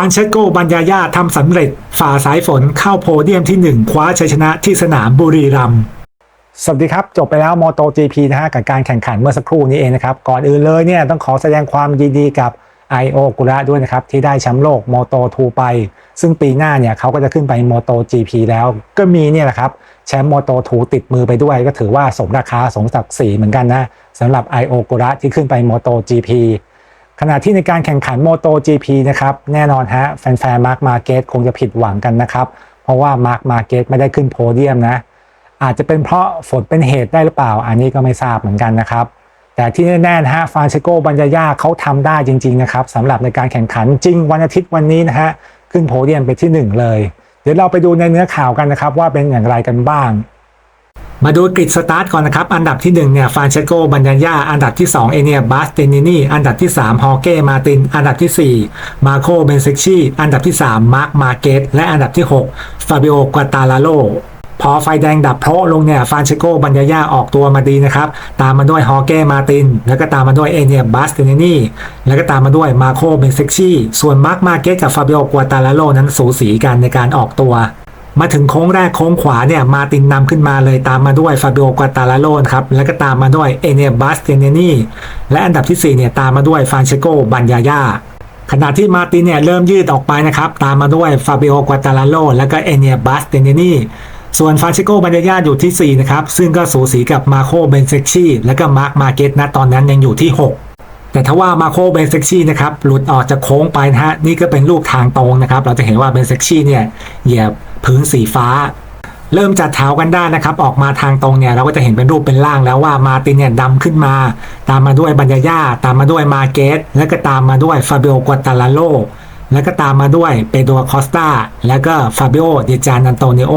านเชโกบัญญาญาทำสำเร็จฝ่าสายฝนเข้าโพเดียมที่ 1 คว้าชัยชนะที่สนามบุรีรัมย์สวัสดีครับ จบไปแล้ว Moto GP นะฮะกับการแข่งขันเมื่อสักครู่นี้เองนะครับ ก่อนอื่นเลยเนี่ยต้องขอแสดงความยินดีกับ IO กุระด้วยนะครับ ที่ได้แชมป์โลก Moto 2 ไป ซึ่งปีหน้าเนี่ยเขาก็จะขึ้นไป Moto GP แล้วก็มีเนี่ยแหละครับ แชมป์ Moto 2 ติดมือไปด้วย ก็ถือว่าสมราคาสมศักดิ์ศรีเหมือนกันนะสำหรับ IO กุระที่ขึ้นไป Moto GP ขณะที่ในการแข่งขัน Moto GP นะครับ แน่นอนฮะแฟนๆมาร์คมาเกตคงจะผิดหวังกันนะครับ เพราะว่ามาร์คมาเกตไม่ได้ขึ้นโพเดียมนะ อาจจะเป็นเพราะฝนเป็นเหตุได้หรือเปล่า อันนี้ก็ไม่ทราบเหมือนกันนะครับ แต่ที่แน่ๆนะฮะฟรานเชโกบัญญาญาเขาทำได้จริง ๆ นะครับสำหรับในการแข่งขันจริงวันอาทิตย์วันนี้นะฮะขึ้นโพเดียมไปที่ 1 เลย เดี๋ยวเราไปดูในเนื้อข่าวกันนะครับว่าเป็นอย่างไรกันบ้าง มาดูกริดสตาร์ทก่อนนะครับ อันดับที่1เนี่ยฟานเชโกบัญญาญาอันดับที่2เอเนียบาสเตนินีอันดับที่ 3 ฮอเก้มาติน อันดับที่ 4 มาโคเบนเซกชีอันดับที่ 3 มาร์คมาเกตและอันดับที่ 6 ฟาบิโอกวาตาลาโลพอไฟแดงดับเพราะลงเนี่ยฟานเชโกบัญญาญาออกตัวมาดีนะครับ ตามมาด้วยฮอเก้มาติน แล้วก็ตามมาด้วยเอเนียบาสเตนินีแล้วก็ตามมาด้วยมาโคเบนเซกชีส่วนมาร์คมาเกตกับฟาบิโอกวาตาลาโลนั้นสูสีกันในการออกตัว มาถึงโค้งแรกโค้งขวาเนี่ยมาตินนำขึ้นมาเลยตามมาด้วยฟาบิโอกาตาลาโลนครับแล้วก็ตามมาด้วยเอเนียบัสเตเนนีและอันดับที่4เนี่ยตามมาด้วยฟานเชโกบัญญาญาขณะที่มาตินเนี่ยเริ่มยืดออกไปนะครับตามมาด้วยฟาบิโอกาตาลาโลแล้วก็เอเนียบัสเตเนนีส่วนฟานเชโกบัญญาญาอยู่ที่4นะครับซึ่งก็สูสีกับมาโคเบนเซชีและก็มาร์คมาเกตนะตอนนั้นยังอยู่ที่ 6 แต่ถ้าว่ามาโคเบนเซ็กซี่นะครับหลุดออกจากโค้งไปนะฮะนี่ก็เป็นรูปทางตรงนะครับ เราจะเห็นว่าเบนเซ็กซี่เนี่ยเหยียบพื้นสีฟ้า เริ่มจัดแถวกันได้นะครับ ออกมาทางตรงเนี่ยเราก็จะเห็นเป็นรูปเป็นร่างแล้วว่ามาตินเนี่ยดำขึ้นมา ตามมาด้วยบัญญาญาตามมาด้วยมาเกตแล้วก็ตามมาด้วยฟาเบโอกวตาลาโลแล้วก็ตามมาด้วยเปโดรคอสตาแล้วก็ฟาเบโอเดจานันโตเนโอ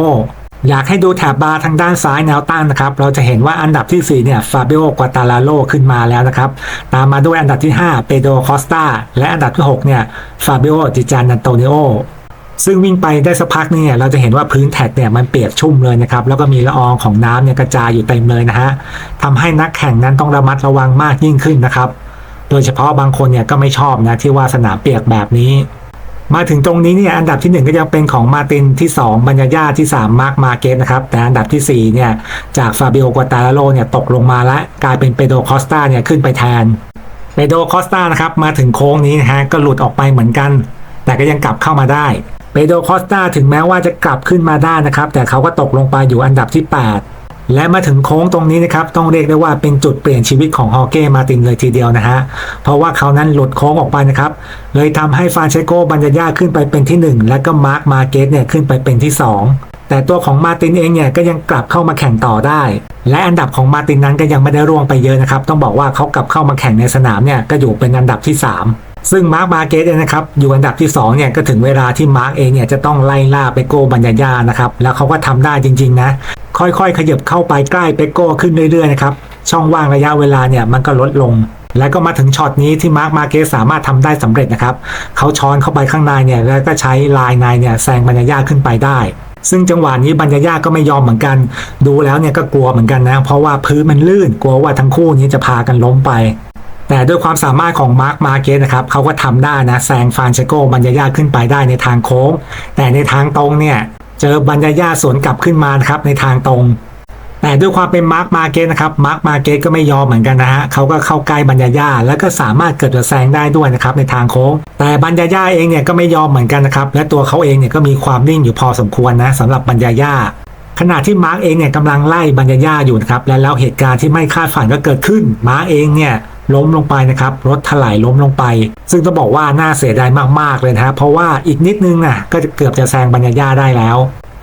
อยากให้ดูแถบบาร์ทางด้านซ้ายแนวตั้งนะครับ เราจะเห็นว่าอันดับที่ 4 เนี่ย ฟาเบโอกวาตาลาโลขึ้นมาแล้วนะครับ ตามมาด้วยอันดับที่ 5 เปโดคอสตาและอันดับที่ 6 เนี่ย ฟาเบโอดิจานันโตเนโอ ซึ่งวิ่งไปได้สักพักนึงเนี่ย เราจะเห็นว่าพื้นแท็กเนี่ยมันเปียกชุ่มเลยนะครับ แล้วก็มีละอองของน้ำเนี่ยกระจายอยู่เต็มเลยนะฮะทำให้นักแข่งนั้นต้องระมัดระวังมากยิ่งขึ้นนะครับ โดยเฉพาะบางคนเนี่ยก็ไม่ชอบนะที่ว่าสนามเปียกแบบนี้ มาถึงตรงนี้เนี่ยอันดับที่ 1 ก็ยังเป็นของมาตินที่ 2บัญญาญาที่ 3 มาร์คมาเกตนะครับ แต่อันดับทีสี่4 เนี่ยจากฟาบิโอกวาตาโลเนี่ยตกลงมาแล้วกลายเป็นเปโดคอสตาเนี่ยขึ้นไปแทนเปโดคอสตานะครับมาถึงโค้งนี้นะฮะก็หลุดออกไปเหมือนกัน แต่ก็ยังกลับเข้ามาได้เปโดคอสตาถึงแม้ว่าจะกลับขึ้นมาได้นะครับ แต่เขาก็ตกลงไปอยู่อันดับที่ 8 และมาถึงโค้งตรงนี้นะครับต้องเรียกได้ว่าเป็นจุดเปลี่ยนชีวิตของฮอเก้มาตินเลยทีเดียวนะฮะเพราะว่าเขานั้นหลุดโค้งออกไปนะครับเลยทำให้ฟานเชโกบัญญาญาขึ้นไปเป็นที่ 1 และก็มาร์คมาเกตเนี่ยขึ้นไปเป็นที่ 2 แต่ตัวของมาตินเองเนี่ยก็ยังกลับเข้ามาแข่งต่อได้ และอันดับของมาตินนั้นก็ยังไม่ได้ร่วงไปเยอะนะครับต้องบอกว่าเขากลับเข้ามาแข่งในสนามเนี่ยก็อยู่เป็นอันดับที่ 3 ซึ่งมาร์คมาเกตเนี่ยนะครับอยู่อันดับที่2เนี่ยก็ถึงเวลาที่มาร์คเองเนี่ยจะต้องไล่ล่าเปโก้บัญญาญานะครับแล้วเขาก็ทำได้จริง ๆ นะ ค่อยๆ ขยับเข้าไปใกล้เปโก้ขึ้นเรื่อยๆนะครับช่องว่างระยะเวลาเนี่ยมันก็ลดลง แล้วก็มาถึงช็อตนี้ที่มาร์คมาเกสสามารถทำได้สำเร็จนะครับเขาช้อนเข้าไปข้างในเนี่ยแล้วก็ใช้ลายในเนี่ยแซงบรรยายาขึ้นไปได้ซึ่งจังหวะนี้บรรยายาก็ไม่ยอมเหมือนกัน ดูแล้วเนี่ยก็กลัวเหมือนกันนะ เพราะว่าพื้นมันลื่น กลัวว่าทั้งคู่นี้จะพากันล้มไป แต่ด้วยความสามารถของมาร์คมาเกสนะครับเขาก็ทำได้นะแซงฟานเชโกบรรยายาขึ้นไปได้ในทางโค้ง แต่ในทางตรงเนี่ยเจอบรรยายาสวนกลับขึ้นมานครับในทางตรง แต่ด้วยความเป็นมาร์คมาเกตนะครับมาร์คมาเกตก็ไม่ยอมเหมือนกันนะฮะเขาก็เข้าใกล้บรรยายาแล้วก็สามารถเกิดจะแซงได้ด้วยนะครับในทางโค้ง แต่บรรยายาเองเนี่ยก็ไม่ยอมเหมือนกันนะครับและตัวเขาเองเนี่ยก็มีความนิ่งอยู่พอสมควรนะสำหรับบรรยายาขณะที่มาร์คเองเนี่ยกำลังไล่บรรยาอยู่นะครับและแล้วเหตุการณ์ที่ไม่คาดฝันก็เกิดขึ้นมาร์คเองเนี่ย ล้มลงไปนะครับ รถถลายล้มลงไป ซึ่งต้องบอกว่าน่าเสียดายมากๆเลยนะฮะเพราะว่าอีกนิดนึงน่ะก็จะเกือบจะแซงบรรยายาได้แล้ว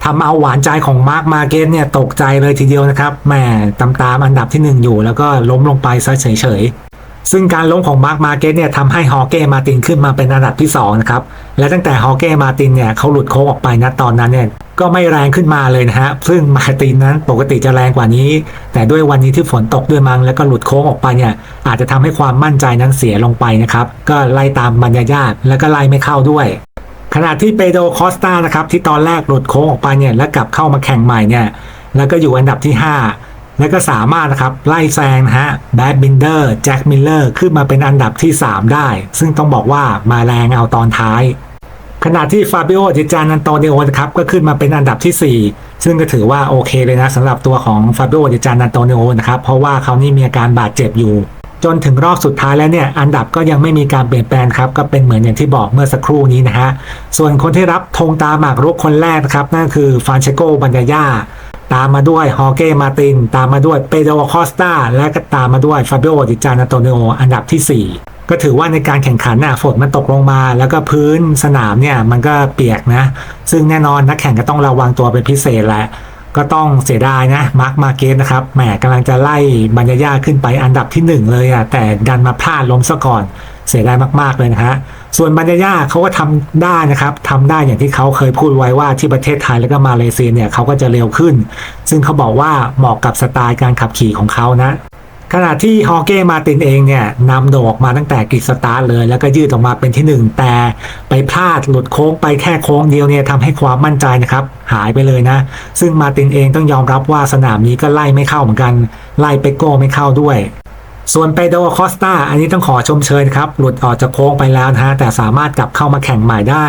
ทำเอาหวานใจของมาร์คมาเกตเนี่ยตกใจเลยทีเดียวนะครับแหมตามตามอันดับที่ 1 อยู่ แล้วก็ล้มลงไปซะเฉยๆ ซึ่งการล้มของมาร์คมาเก็ตเนี่ยทำให้ฮอเก้มาตินขึ้นมาเป็นอันดับที่2นะครับและตั้งแต่ฮอเก้มาตินเนี่ยเขาหลุดโค้งออกไปนะตอนนั้นเนี่ยก็ไม่แรงขึ้นมาเลยนะฮะซึ่งมาตินนั้นปกติจะแรงกว่านี้ แต่ด้วยวันนี้ที่ฝนตกด้วยมั้งแล้วก็หลุดโค้งออกไปเนี่ยอาจจะทำให้ความมั่นใจนั้นเสียลงไปนะครับก็ไล่ตามบรรยายาทแล้วก็ไล่ไม่เข้าด้วยขณะที่เปโดคอสตานะครับที่ตอนแรกหลุดโค้งออกไปเนี่ยแล้วกลับเข้ามาแข่งใหม่เนี่ยแล้วก็อยู่อันดับที่ 5 แล้วก็สามารถนะครับไล่แซงนะฮะแบดบินเดอร์แจ็คมิลเลอร์ขึ้นมาเป็นอันดับที่ 3 ได้ ซึ่งต้องบอกว่ามาแรงเอาตอนท้าย ขณะที่ฟาบิโอดิจานันโตเนโอนะครับก็ขึ้นมาเป็นอันดับที่ 4 ซึ่งก็ถือว่าโอเคเลยนะสำหรับตัวของฟาบิโอดิจานันโตเนโอนะครับเพราะว่าเขานี่มีอาการบาดเจ็บอยู่ จนถึงรอบสุดท้ายแล้วเนี่ยอันดับก็ยังไม่มีการเปลี่ยนแปลงครับก็เป็นเหมือนอย่างที่บอกเมื่อสักครู่นี้นะฮะส่วนคนที่รับธงตาหมากรุกคนแรกนะครับนั่นคือฟานเชโกบันยาย่า ตามมาด้วยฮอเก้มาติน ตามมาด้วยเปโดคอสตาและก็ตามมาด้วยฟาเบโอดิจานาโตเนโออันดับที่ 4ก็ถือว่าในการแข่งขันน่ะฝนมันตกลงมา แล้วก็พื้นสนามเนี่ยมันก็เปียกนะ ซึ่งแน่นอนนักแข่งก็ต้องระวังตัวเป็นพิเศษแหละ ก็ต้องเสียดายนะมาร์คมาเกสนะครับแหมกำลังจะไล่บรรยายาขึ้นไปอันดับที่ 1 เลยอะแต่ดันมาพลาดล้มซะก่อนเสียดายมากๆเลยนะฮะ ส่วนบรรยายาเขาก็ทำได้นะครับทำได้อย่างที่เขาเคยพูดไว้ว่าที่ประเทศไทยแล้วก็มาเลเซียเนี่ยเขาก็จะเร็วขึ้น ซึ่งเขาบอกว่าเหมาะกับสไตล์การขับขี่ของเขานะขณะที่ฮอเก้มาตินเองเนี่ยนำโดออกมาตั้งแต่กิดสตาร์ทเลย แล้วก็ยืดออกมาเป็นที่หนึ่งแต่ไปพลาดหลุดโค้งไปแค่โค้งเดียวเนี่ยทำให้ความมั่นใจนะครับ หายไปเลยนะ ซึ่งมาตินเองต้องยอมรับว่าสนามนี้ก็ไล่ไม่เข้าเหมือนกัน ไล่เปโก้ไม่เข้าด้วย ส่วนเปโดคอสตาอันนี้ต้องขอชมเชยนะครับ หลุดออกจากโค้งไปแล้วนะฮะ แต่สามารถกลับเข้ามาแข่งใหม่ได้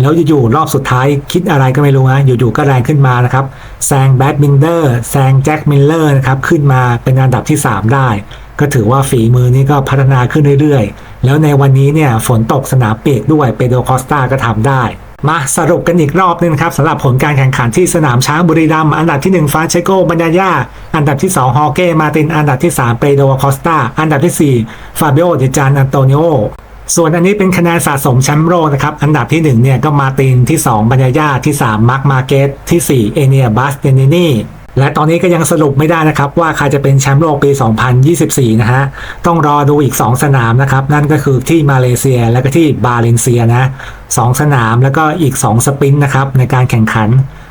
แล้วอยู่ๆรอบสุดท้ายคิดอะไรก็ไม่รู้นะอยู่ๆก็แรงขึ้นมานะครับแซงแบดมินเดอร์แซงแจ็คมิลเลอร์นะครับขึ้นมาเป็นอันดับที่ 3 ได้ ก็ถือว่าฝีมือนี่ก็พัฒนาขึ้นเรื่อยๆ แล้วในวันนี้เนี่ยฝนตกสนามเปียกด้วยเปโดคอสตาก็ทำได้ มาสรุปกันอีกรอบนึงครับสำหรับผลการแข่งขันที่สนามช้างบุรีรัมย์อันดับที่ 1 ฟาเชโกบัญญาย่าอันดับที่ 2 ฮอเก้มาติน อันดับที่ 3 เปโดรคอสตาอันดับที่ 4 ฟาเบโอเดจานอันโตนิโอส่วนอันนี้เป็นคะแนนสะสมแชมป์โลกนะครับ อันดับที่ 1 เนี่ยก็มาตินที่ 2 บัญญาย่าที่ 3 มาร์คมาเกตที่ 4 เอเนียบัสเดนินี และตอนนี้ก็ยังสรุปไม่ได้นะครับว่าใครจะเป็นแชมป์โลกปี 2024 นะฮะ ต้องรอดูอีก 2 สนามนะครับ นั่นก็คือที่มาเลเซียและก็ที่บาเลนเซียนะสองสนามแล้วก็อีก 2 สปรินต์นะครับในการแข่งขัน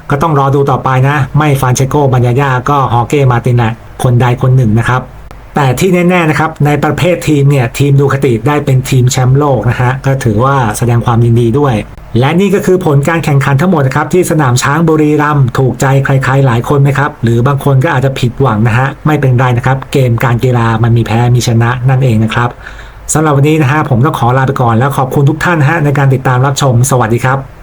ก็ต้องรอดูต่อไปนะ ไม่ฟานเชโกบัญญาย่าก็ฮอเก้มาตินแหละคนใดคนหนึ่งนะครับ แต่ที่แน่ๆนะครับในประเภททีมเนี่ยทีมดูคติได้เป็นทีมแชมป์โลกนะฮะก็ถือว่าแสดงความยินดีด้วย และนี่ก็คือผลการแข่งขันทั้งหมดนะครับที่สนามช้างบุรีรัมย์ถูกใจใครๆหลายคนไหมครับ หรือบางคนก็อาจจะผิดหวังนะฮะไม่เป็นไรนะครับ เกมการกีฬามันมีแพ้มีชนะนั่นเองนะครับสำหรับวันนี้นะฮะผมต้องขอลาไปก่อนแล้วขอบคุณทุกท่านฮะในการติดตามรับชม สวัสดีครับ